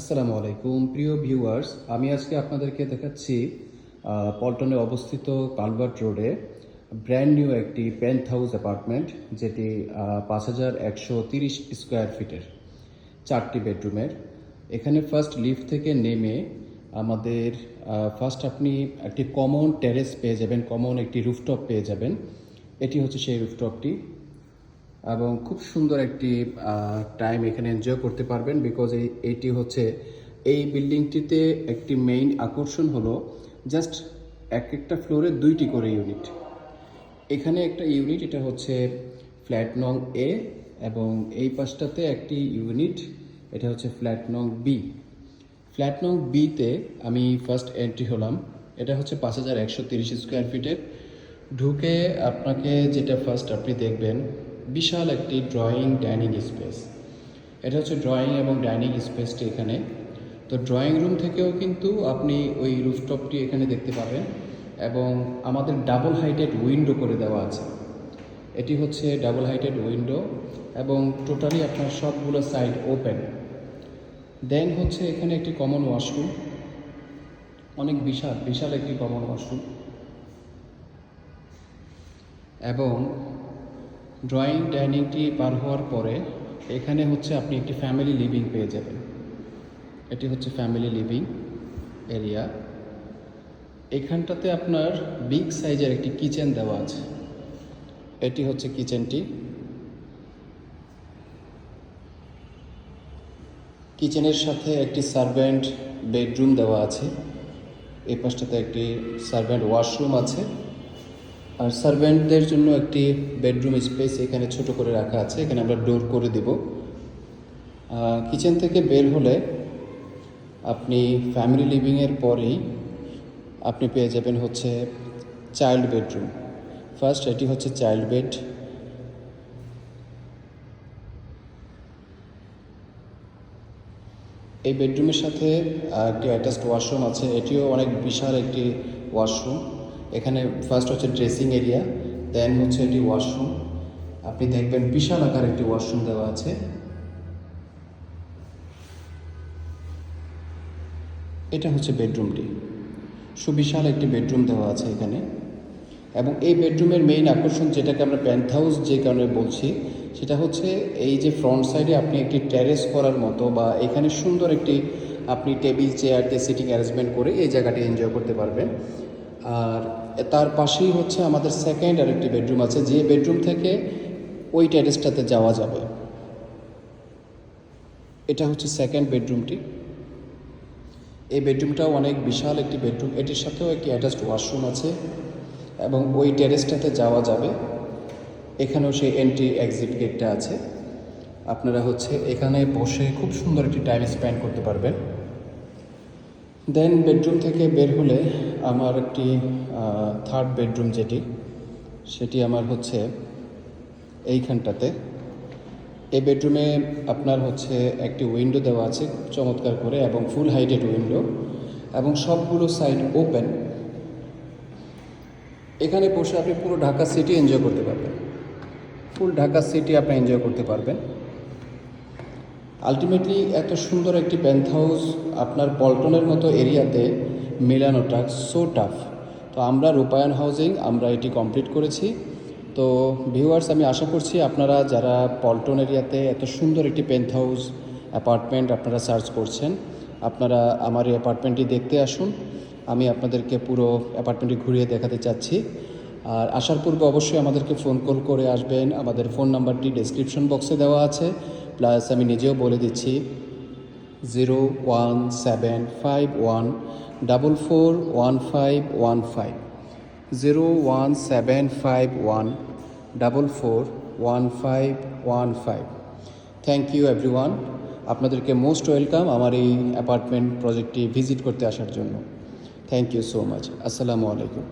আসসালামু আলাইকুম। প্রিয় ভিউয়ার্স, আমি আজকে আপনাদেরকে দেখাচ্ছি পল্টনে অবস্থিত কালভার্ট রোডে ব্র্যান্ড নিউ একটি পেন্থ হাউস অ্যাপার্টমেন্ট যেটি পাঁচ হাজার একশো তিরিশ স্কোয়ার ফিটের চারটি বেডরুমের এখানে ফার্স্ট লিফট থেকে নেমে আমাদের ফার্স্ট আপনি একটি কমন টেরেস পেয়ে যাবেন কমন একটি রুফটপ পেয়ে যাবেন। এটি হচ্ছে সেই রুফটপটি এবং খুব সুন্দর একটি টাইম এখানে এনজয় করতে পারবেন বিকজ এই এইটি হচ্ছে, এই বিল্ডিংটিতে একটি মেইন আকর্ষণ হলো জাস্ট এক একটা ফ্লোরে দুইটি করে ইউনিট এখানে একটা ইউনিট এটা হচ্ছে ফ্ল্যাট নং এ এবং এই পাশটাতে একটি ইউনিট এটা হচ্ছে ফ্ল্যাট নং বি ফ্ল্যাট নং বিতে আমি ফার্স্ট এন্ট্রি হলাম। এটা হচ্ছে পাঁচ হাজার একশো তিরিশ স্কোয়ার ফিটের ঢুকে আপনাকে যেটা ফার্স্ট আপনি দেখবেন বিশাল একটি ড্রয়িং ডাইনিং স্পেস এটা হচ্ছে ড্রয়িং এবং ডাইনিং স্পেসটি এখানে। তো ড্রয়িং রুম থেকেও কিন্তু আপনি ওই রুফটপটি এখানে দেখতে পাবেন এবং আমাদের ডাবল হাইটেড উইন্ডো করে দেওয়া আছে। এটি হচ্ছে ডাবল হাইটেড উইন্ডো এবং টোটালি আপনার সবগুলো সাইড ওপেন দেন হচ্ছে এখানে একটি কমন ওয়াশরুম অনেক বিশাল বিশাল একটি কমন ওয়াশরুম এবং ড্রয়িং ডাইনিংটি পার হওয়ার পরে এখানে হচ্ছে আপনি একটি ফ্যামিলি লিভিং পেয়ে যাবেন। এটি হচ্ছে ফ্যামিলি লিভিং এরিয়া। এখানটাতে আপনার বিগ সাইজের একটি কিচেন দেওয়া আছে। এটি হচ্ছে কিচেনটি। কিচেনের সাথে একটি সার্ভেন্ট বেডরুম দেওয়া আছে। এই পাশটাতে একটি সার্ভেন্ট ওয়াশরুম আছে। আর সার্ভেন্টদের জন্য একটি বেডরুম স্পেস এখানে ছোট করে রাখা আছে, এখানে আমরা ডোর করে দিব। কিচেন থেকে বের হলে আপনি ফ্যামিলি লিভিংয়ের পরেই আপনি পেয়ে যাবেন হচ্ছে চাইল্ড বেডরুম ফার্স্ট এটি হচ্ছে চাইল্ড বেড এই বেডরুমের সাথে একটি অ্যাটাচড ওয়াশরুম আছে, এটিও অনেক বিশাল একটি ওয়াশরুম এখানে ফার্স্ট হচ্ছে ড্রেসিং এরিয়া দেন হচ্ছে এটি ওয়াশরুম আপনি দেখবেন বিশাল আকার একটি ওয়াশরুম দেওয়া আছে। এটা হচ্ছে বেডরুমটি। সুবিশাল একটি বেডরুম দেওয়া আছে এখানে। এবং এই বেডরুমের মেইন আকর্ষণ যেটাকে আমরা প্যান্থ হাউস যে কারণে বলছি, সেটা হচ্ছে এই যে ফ্রন্ট সাইডে আপনি একটি টেরেস করার মতো বা এখানে সুন্দর একটি আপনি টেবিল চেয়ার দিয়ে সিটিং অ্যারেঞ্জমেন্ট করে এই জায়গাটি এনজয় করতে পারবেন। আর তার পাশেই হচ্ছে আমাদের সেকেন্ড আরেকটি বেডরুম আছে, যে বেডরুম থেকে ওই টেরেসটাতে যাওয়া যাবে। এটা হচ্ছে সেকেন্ড বেডরুমটি এই বেডরুমটাও অনেক বিশাল একটি বেডরুম এটির সাথেও একটি অ্যাটাচড ওয়াশরুম আছে এবং ওই টেরেসটাতে যাওয়া যাবে। এখানেও সেই এন্ট্রি এক্সিট গেটটা আছে। আপনারা হচ্ছে এখানে বসে খুব সুন্দর একটি টাইম স্পেন্ড করতে পারবেন। দেন বেডরুম থেকে বের হলে আমার একটি থার্ড বেডরুম যেটি, সেটি আমার হচ্ছে এইখানটাতে। এই বেডরুমে আপনার হচ্ছে একটি উইন্ডো দেওয়া আছে, চমৎকার করে, এবং ফুল হাইটেড উইন্ডো এবং সবগুলো সাইড ওপেন এখানে বসে আপনি পুরো ঢাকা সিটি এনজয় করতে পারবেন। ফুল ঢাকা সিটি আপনি এনজয় করতে পারবেন। আলটিমেটলি এত সুন্দর একটি প্যান্থ হাউস আপনার পল্টনের মতো এরিয়াতে মেলানোটা সো টাফ তো আমরা রূপায়ণ হাউজিং আমরা এটি কমপ্লিট করেছি। তো ভিউয়ার্স আমি আশা করছি আপনারা যারা পল্টন এরিয়াতে এত সুন্দর একটি পেন্ট হাউস অ্যাপার্টমেন্ট আপনারা সার্চ করছেন, আপনারা আমার এই অ্যাপার্টমেন্টটি দেখতে আসুন। আমি আপনাদেরকে পুরো অ্যাপার্টমেন্টটি ঘুরিয়ে দেখাতে চাচ্ছি। আর আসার পূর্বে অবশ্যই আমাদেরকে ফোন কল করে আসবেন। আমাদের ফোন নাম্বারটি ডেসক্রিপশন বক্সে দেওয়া আছে। প্লাস আমি নিজেও বলে দিচ্ছি zero one seven five one double four one five one five zero one seven five one double four one five one five thank you everyone আপনাদেরকে মোস্ট ওয়েলকাম আমার এই অ্যাপার্টমেন্ট প্রজেক্টটি ভিজিট করতে আসার জন্য। থ্যাংক ইউ সো মাচ আসসালামু আলাইকুম